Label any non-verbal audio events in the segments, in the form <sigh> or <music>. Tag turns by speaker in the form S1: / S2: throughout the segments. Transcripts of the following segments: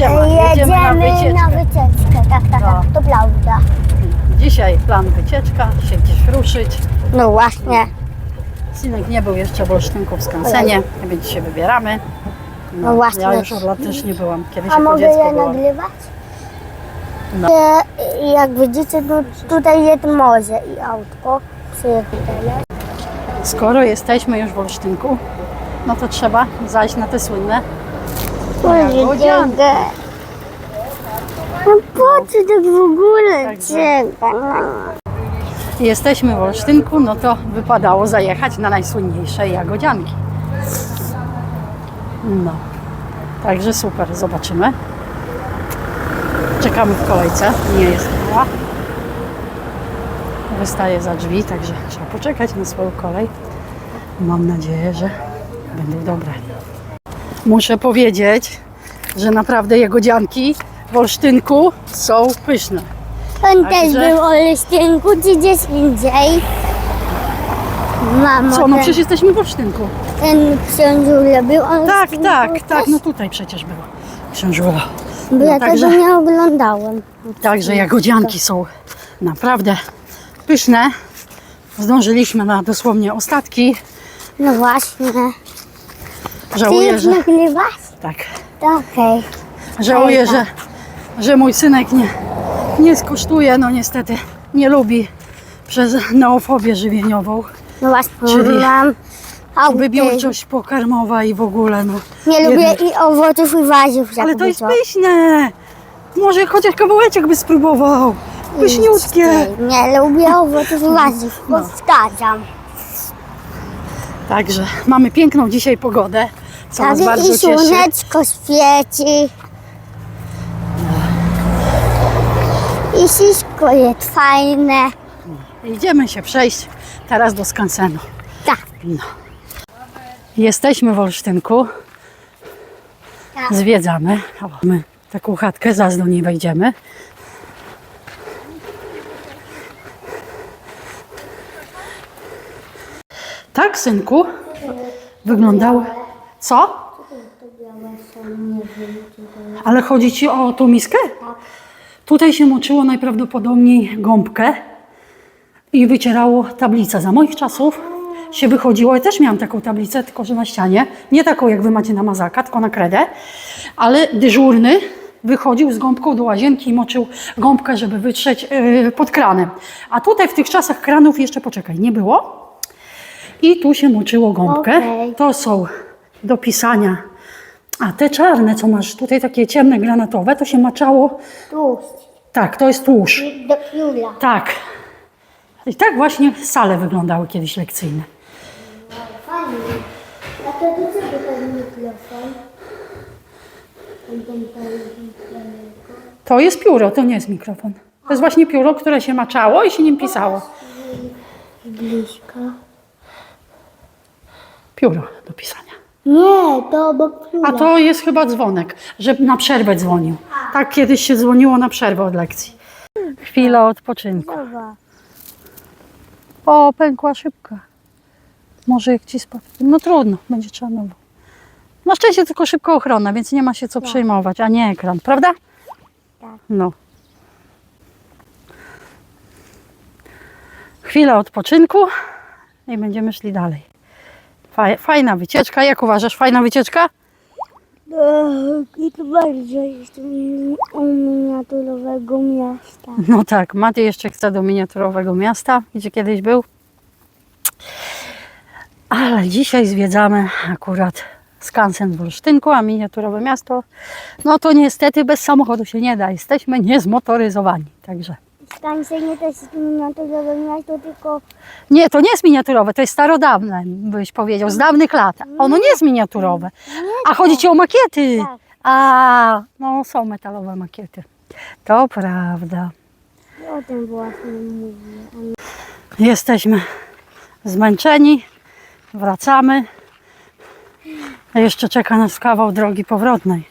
S1: Siema, jedziemy na wycieczkę.
S2: na wycieczkę, tak, tak,
S1: No.
S2: tak, to prawda.
S1: Dzisiaj plan wycieczka, się gdzieś ruszyć.
S2: No właśnie.
S1: Synek nie był jeszcze w Olsztynku w Skansenie, więc się wybieramy.
S2: No właśnie.
S1: Ja już od lat też nie byłam, kiedyś
S2: A
S1: jako
S2: mogę
S1: dziecko
S2: je
S1: byłam.
S2: nagrywać?
S1: No.
S2: E, Jak widzicie, no, tutaj jest morze i autko przyjechane.
S1: Skoro jesteśmy już w Olsztynku, no to trzeba zajść na te słynne jagodzianki.
S2: No po co tak w ogóle trzeba? No.
S1: Jesteśmy w Olsztynku, no to wypadało zajechać na najsłynniejsze jagodzianki. No, także super, zobaczymy. Czekamy w kolejce, nie jest mała. Wystaję za drzwi, także trzeba poczekać na swoją kolej. Mam nadzieję, że będą dobre. Muszę powiedzieć, że naprawdę jagodzianki w Olsztynku są pyszne.
S2: On
S1: Także-
S2: też był o Olsztynku, czy gdzieś indziej. Mamo,
S1: Co, no
S2: ten,
S1: przecież jesteśmy w Olsztynku.
S2: ten książula był o
S1: Tak,
S2: Olsztynku
S1: tak,
S2: też?
S1: tak, no tutaj przecież było książula.
S2: Bo
S1: No,
S2: ja
S1: także-
S2: tego nie oglądałem.
S1: Także jagodzianki są naprawdę pyszne. Zdążyliśmy na dosłownie ostatki.
S2: No właśnie.
S1: Żałuję, że,
S2: nagrywasz?
S1: tak,
S2: To okej.
S1: żałuję, że, że mój synek nie, nie skosztuje, no niestety nie lubi przez neofobię żywieniową.
S2: No właśnie,
S1: Czyli
S2: mam autyzm.
S1: Wybiórczość pokarmowa i w ogóle, no.
S2: Nie lubię i owoców i warzyw.
S1: Ale to jest pyszne! Może chociaż kawałeczek by spróbował. Pyszniutkie.
S2: Nie lubię <laughs> owoców i warzyw.
S1: No.
S2: Powtarzam.
S1: Także mamy piękną dzisiaj pogodę, co nas
S2: Tak,
S1: bardzo
S2: i
S1: cieszy.
S2: słoneczko świeci. I wszystko jest fajne.
S1: Idziemy się przejść teraz do skansenu.
S2: Tak.
S1: No. Jesteśmy w Olsztynku,
S2: tak.
S1: zwiedzamy. O, my taką chatkę, zaraz do niej wejdziemy. Tak, synku? Wyglądały. Co? Ale chodzi ci o tą miskę? Tutaj się moczyło najprawdopodobniej gąbkę i wycierało tablicę. Za moich czasów się wychodziło, ja też miałam taką tablicę, tylko że na ścianie, nie taką jak wy macie na mazaka, tylko na kredę, ale dyżurny wychodził z gąbką do łazienki i moczył gąbkę, żeby wytrzeć yy, pod kranem. A tutaj w tych czasach kranów jeszcze, poczekaj, nie było. I tu się moczyło gąbkę.
S2: Okej.
S1: To są do pisania. A te czarne, co masz tutaj, takie ciemne, granatowe, to się maczało.
S2: Tłuszcz.
S1: Tak, to jest tłuszcz.
S2: Do pióra.
S1: Tak. I tak właśnie sale wyglądały kiedyś lekcyjne.
S2: Fajnie. A to do czego ten mikrofon? Ten, ten, ten,
S1: To jest pióro, to nie jest mikrofon. To jest właśnie pióro, które się maczało i się nim pisało.
S2: Blisko.
S1: Pióro do pisania.
S2: Nie, to obok pióra.
S1: A to jest chyba dzwonek, że na przerwę dzwonił. Tak kiedyś się dzwoniło na przerwę od lekcji. Chwila odpoczynku.
S2: Dobra.
S1: O, pękła szybka. Może jak ci spadł. No trudno, będzie trzeba nowo. Na szczęście tylko szybko ochrona, więc nie ma się co przejmować, a nie ekran, prawda?
S2: Tak.
S1: No. Chwila odpoczynku i będziemy szli dalej. Faj- Fajna wycieczka. Jak uważasz, fajna wycieczka?
S2: I to bardzo jestem u miniaturowego miasta.
S1: No tak, Maty jeszcze chce do miniaturowego miasta, gdzie kiedyś był. Ale dzisiaj zwiedzamy akurat skansen w Olsztynku, a miniaturowe miasto, no to niestety bez samochodu się nie da. Jesteśmy niezmotoryzowani, także.
S2: Skansenie też jest miniaturowe miasto, tylko
S1: Nie, to nie jest miniaturowe, to jest starodawne, byś powiedział, z dawnych lat. Ono nie jest miniaturowe. A chodzi ci o makiety.
S2: Tak.
S1: A, no są metalowe makiety. To prawda.
S2: o tym właśnie mówię.
S1: Jesteśmy zmęczeni, wracamy. A jeszcze czeka nas kawał drogi powrotnej.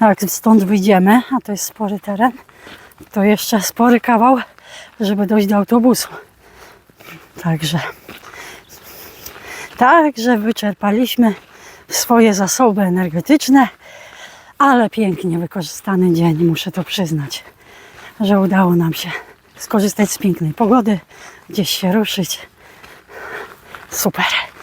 S1: Jak stąd wyjdziemy, a to jest spory teren, to jeszcze spory kawał, żeby dojść do autobusu. Także, także wyczerpaliśmy swoje zasoby energetyczne, Ale pięknie wykorzystany dzień, muszę to przyznać, że udało nam się skorzystać z pięknej pogody, gdzieś się ruszyć. Super.